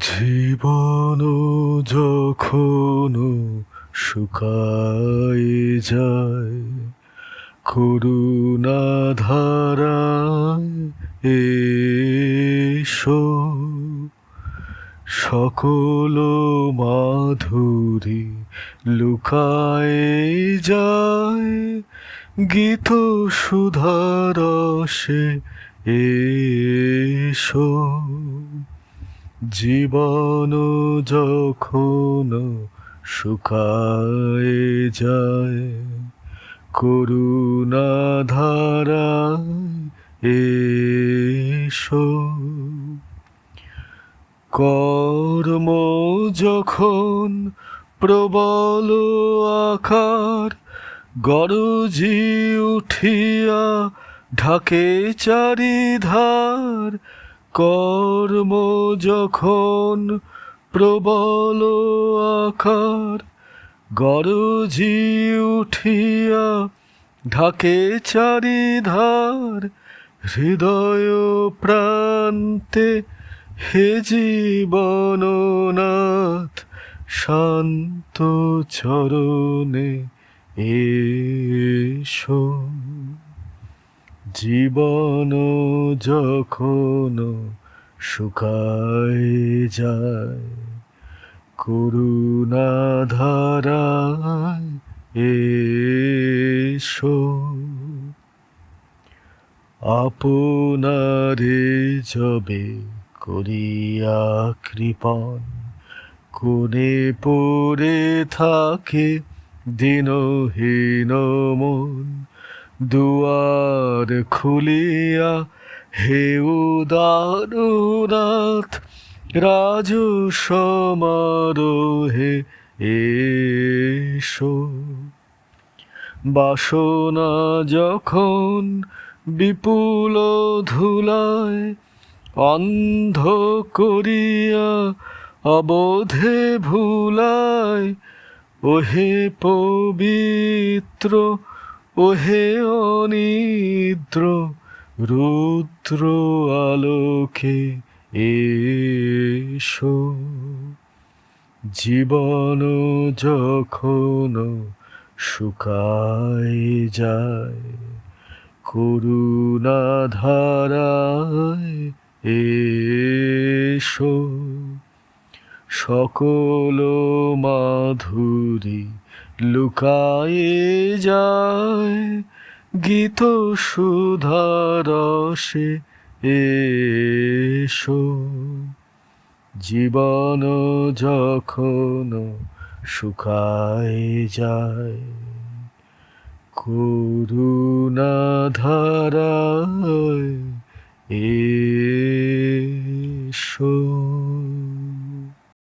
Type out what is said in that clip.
জীবন যখন শুকায় যায় করুণা ধারায় এসো। সকল মাধুরী লুকায় যায় গীত সুধারসে এসো। জীবন যখন শুকায় যায় করুণা ধারায় এসো। কর্ম যখন প্রবল আকার, গরজি উঠিয়া ঢাকে চারিধার কর্ম যখন প্রবল আকার, গরজি উঠিয়া ঢাকে চারিধার, হৃদয় প্রান্তে হে জীবননাথ, শান্ত চরণে এসো। জীবন যখন শুকায় যায় করুণা ধারায় এসো। আপনারে যবে করিয়া কৃপণ কোনে পড়ে থাকে দিনহীন মন। দুয়ার খুলিয়া হে উদারনাথ, রাজ সমারোহে এসো। বাসনা যখন বিপুল ধুলায় অন্ধ করিয়া অবোধে ভুলায়, ওহে পবিত্র ওহে অনিদ্র রুদ্র আলোকে এসো। জীবন যখন শুকায় যায় করুণা ধারায় এসো। সকল মাধুরী লুকায়ে যায় গীত সুধারসে এসো। জীবন যখন শুকায় যায় করুণা ধারায়